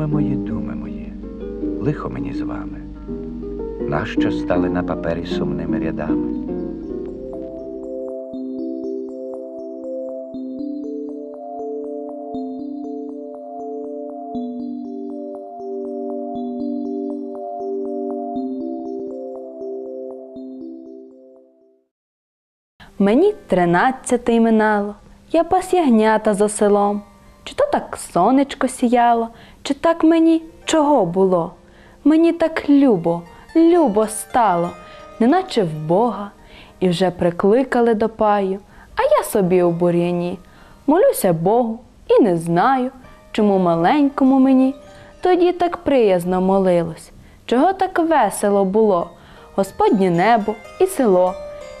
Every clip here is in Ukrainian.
Думи мої, думи мої, лихо мені з вами, нащо стали на папері сумними рядами? Мені тринадцяти минало, я пас ягнята за селом. Чи то так сонечко сіяло, чи так мені чого було? Мені так любо, любо стало, неначе в Бога, і вже прикликали до паю, а я собі у бур'яні. Молюся Богу і не знаю, чому маленькому мені тоді так приязно молилось, чого так весело було, Господнє небо і село.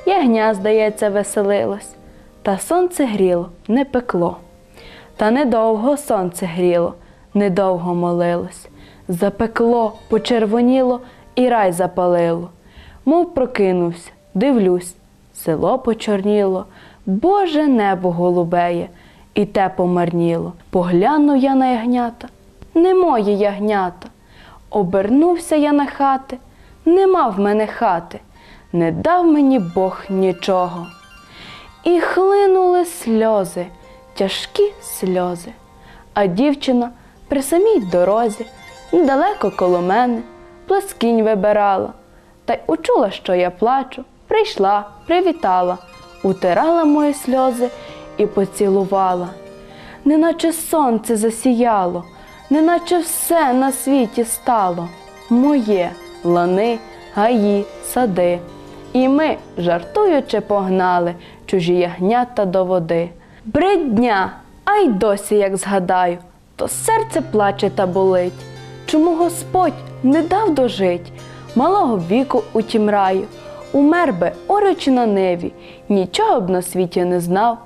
Ягня, здається, веселилось, та сонце гріло, не пекло. Та недовго сонце гріло, недовго молилось. Запекло, почервоніло і рай запалило. Мов прокинувся, дивлюсь, село почорніло, Боже небо голубеє, і те помарніло. Поглянув я на ягнята, не мої ягнята. Обернувся я на хати, нема в мене хати не дав мені Бог нічого. І хлинули сльози, тяжкі сльози. А дівчина при самій дорозі, недалеко коло мене, плескінь вибирала, та й учула, що я плачу, прийшла, привітала, утирала мої сльози і поцілувала. Неначе сонце засіяло, неначе все на світі стало моє лани, гаї, сади. І ми, жартуючи, погнали чужі ягнята до води. Бридня, а й досі, як згадаю, то серце плаче та болить. Чому Господь не дав дожить малого віку у тім раю, умер би, орочі на неві, нічого б на світі не знав,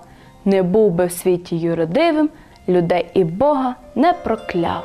не був би в світі юродивим, людей і Бога не прокляв.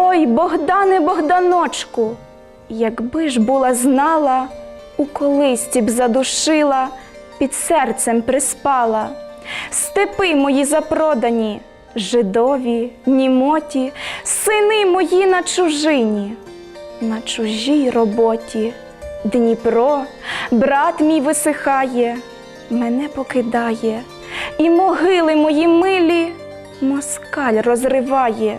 Ой, Богдане, Богданочку, якби ж була знала, у колисці б задушила, під серцем приспала. Степи мої запродані, жидові, німоті, сини мої на чужині, на чужій роботі. Дніпро, брат мій висихає, мене покидає, і могили мої милі москаль розриває,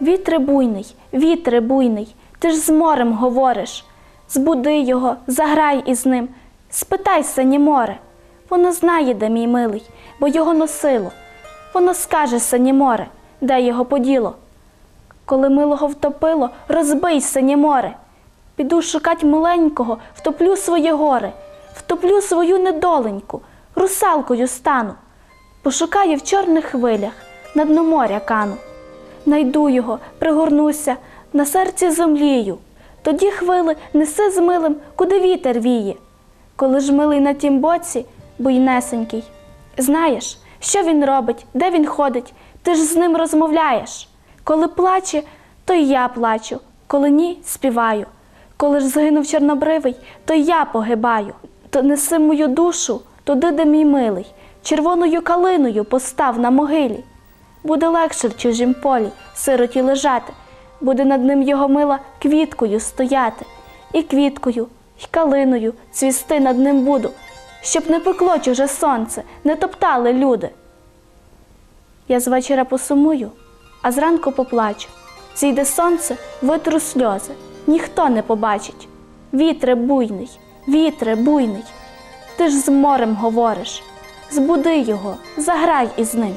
Вітре буйний, вітре буйний, ти ж з морем говориш. Збуди його, заграй із ним, спитай синє море. Воно знає, де мій милий, бо його носило. Воно скаже синє море, де його поділо. Коли милого втопило, розбий синє море. Піду шукать миленького, втоплю своє горе, втоплю свою недоленьку, русалкою стану. Пошукаю в чорних хвилях, на дно моря кану. Найду його, пригорнуся, на серці землію. Тоді хвили неси з милим, куди вітер віє. Коли ж милий на тім боці, буйнесенький. Знаєш, що він робить, де він ходить, ти ж з ним розмовляєш. Коли плаче, то й я плачу, коли ні, співаю. Коли ж згинув чорнобривий, то й я погибаю. То неси мою душу туди, де мій милий, червоною калиною постав на могилі. Буде легше в чужім полі сироті лежати, буде над ним його мила квіткою стояти, і квіткою, і калиною цвісти над ним буду, щоб не пекло чуже сонце, не топтали люди. Я з вечора посумую, а зранку поплачу. Зійде сонце, витру сльози, ніхто не побачить. Вітре буйний, вітре буйний, ти ж з морем говориш. Збуди його, заграй із ним,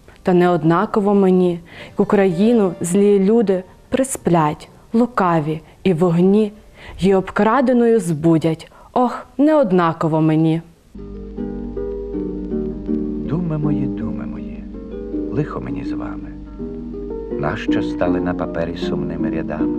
та неоднаково мені, Україну злі люди присплять, лукаві і вогні, й обкраденою збудять. Ох, неоднаково мені. Думи мої, думи мої, лихо мені з вами. Нащо стали на папері сумними рядами?